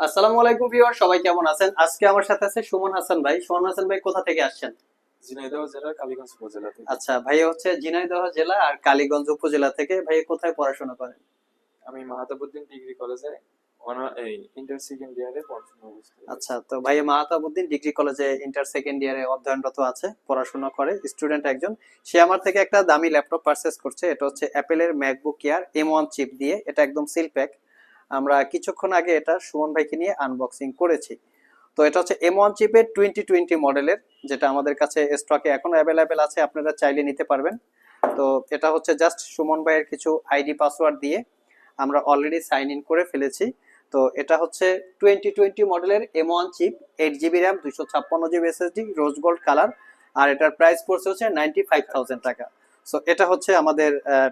আসসালামু আলাইকুম ভিউয়ার সবাই কেমন আছেন? আজকে আমার সাথে আছে সুমন হাসান ভাই। সুমন হাসান ভাই কোথা থেকে আসছেন? ঝিনাইদহ জেলার কালীগঞ্জ উপজেলা থেকে। আচ্ছা ভাই হচ্ছে ঝিনাইদহ জেলা আর কালীগঞ্জ উপজেলা থেকে। ভাই কোথায় পড়াশোনা করেন? আমি মাহাতাবুদ্দিন ডিগ্রি কলেজে ইন্টার সেকেন্ড ইয়ারে পড়াশোনা আচ্ছা তো ভাই মাহাতাবুদ্দিন ডিগ্রি কলেজে ইন্টার সেকেন্ড ইয়ারে অধ্যয়নরত আছে পড়াশোনা করে স্টুডেন্ট একজন। সে আমার থেকে একটা দামি ল্যাপটপ পারচেস করছে এটা হচ্ছে অ্যাপেলের MacBook Air M one chip দিয়ে এটা একদম সিল প্যাক আমরা কিছুক্ষণ আগে এটা সুমন ভাইকে নিয়ে আনবক্সিং করেছি। তো এটা হচ্ছে এম ওয়ান চিপের টোয়েন্টি টোয়েন্টি মডেলের যেটা আমাদের কাছে স্টকে এখনও অ্যাভেলেবেল আছে, আপনারা চাইলে নিতে পারবেন। তো এটা হচ্ছে জাস্ট সুমন ভাইয়ের কিছু আইডি পাসওয়ার্ড দিয়ে আমরা অলরেডি সাইন ইন করে ফেলেছি। তো এটা হচ্ছে টোয়েন্টি টোয়েন্টি মডেলের M one chip eight GB RAM দুইশো ছাপ্পান্ন GB SSD rose gold colour আর এটার প্রাইস পড়ছে হচ্ছে নাইনটি ফাইভ থাউজেন্ড টাকা। সো এটা হচ্ছে আমাদের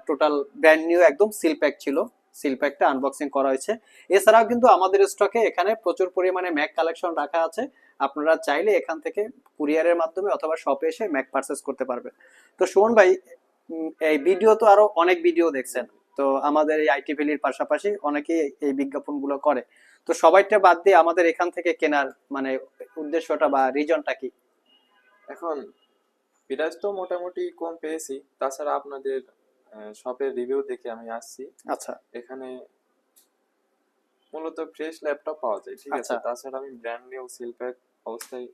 টোটাল ব্র্যান্ড নিউ একদম সিল প্যাক ছিল। সিল প্যাকটা আনবক্সিং করা হয়েছে। এছাড়াও কিন্তু আমাদের স্টকে এখানে প্রচুর পরিমাণে ম্যাক কালেকশন রাখা আছে। আপনারা চাইলে এখান থেকে কুরিয়ারের মাধ্যমে অথবা শপে এসে ম্যাক পারচেস করতে পারবেন। তো সুমন ভাই এই ভিডিও তো আরও অনেক ভিডিও দেখছেন। তো আমাদের এই আইটি ভ্যালির পাশাপাশি অনেকেই এই বিজ্ঞাপনগুলো করে। তো সবাইটা বাদ দিয়ে আমাদের এখান থেকে কেনার মানে উদ্দেশ্যটা বা রিজনটা কি? এখন প্রাইস তো মোটামুটি কম পেয়েছি। তাছাড়া আপনাদের শপের রিভিউ দেখে আমি আসছি। আচ্ছা। এখানে মূলত ফ্রেশ ল্যাপটপ পাওয়া যায় ঠিক আছে? আচ্ছা। তাছাড়া আমি ব্র্যান্ড নিউ সিল প্যাক অবস্থায়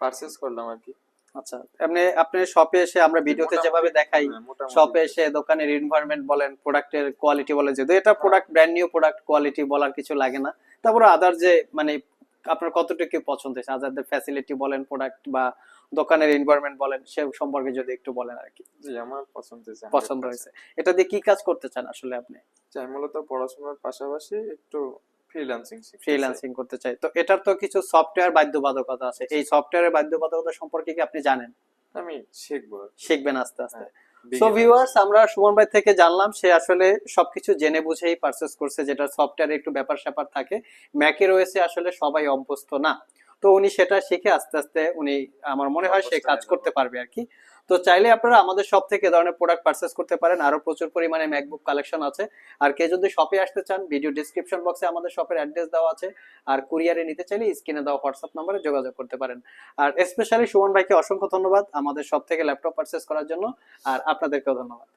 পারচেস করলাম আর কি। আচ্ছা এমনি আপনি শপে এসে আমরা ভিডিওতে যেভাবে দেখাই হ্যাঁ, শপে এসে দোকানের এনভায়রনমেন্ট বলেন প্রোডাক্টের কোয়ালিটি বলেন যদি এটা product brand new product quality বলার কিছু লাগে না তারপরে আদার যে মানে আপনার কতটুকু পছন্দ হয়েছে? আদারদের ফ্যাসিলিটি বলেন প্রোডাক্ট বা দোকানের এনভায়রনমেন্ট বলেন সে সম্পর্কে যদি একটু বলেন আর কি। জি আমার পছন্দ হয়েছে পছন্দ হয়েছে। এটা দিয়ে কি কাজ করতে চান আসলে আপনি? চাই মূলত পড়াশোনার পাশাপাশি একটু ফ্রিল্যান্সিং ফ্রিল্যান্সিং করতে চাই। তো এটার তো কিছু সফটওয়্যার বাধ্যবাধকতা আছে। এই সফটওয়্যারের বাধ্যবাধকতা সম্পর্কে কি আপনি জানেন? আমি শিখব শিখবেন আস্তে আস্তে। সো ভিউয়ার্স আমরা সুমন ভাই থেকে জানলাম সে আসলে সবকিছু জেনে বুঝেই পারচেস করছে যেটা সফটওয়্যারে একটু ব্যাপার স্যাপার থাকে। ম্যাকে রয়েছে আসলে সবাই অভ্যস্ত না। তো উনি সেটা শিখে আস্তে আস্তে উনি আমার মনে হয় সে কাজ করতে পারবে আর কি। তো চাইলে আপনারা আমাদের সব থেকে ধরনের প্রোডাক্ট পারচেস করতে পারেন। আরও প্রচুর পরিমাণে ম্যাকবুক কালেকশন আছে। আর কে যদি শপে আসতে চান ভিডিও ডিসক্রিপশন বক্সে আমাদের শপের অ্যাড্রেস দেওয়া আছে। আর কুরিয়ারে নিতে চাইলে স্ক্রিনে দেওয়া হোয়াটসঅ্যাপ নম্বরে যোগাযোগ করতে পারেন। আর স্পেশালি সুমন ভাইকে অসংখ্য ধন্যবাদ আমাদের সব থেকে ল্যাপটপ পারচেস করার জন্য। আর আপনাদেরকেও ধন্যবাদ।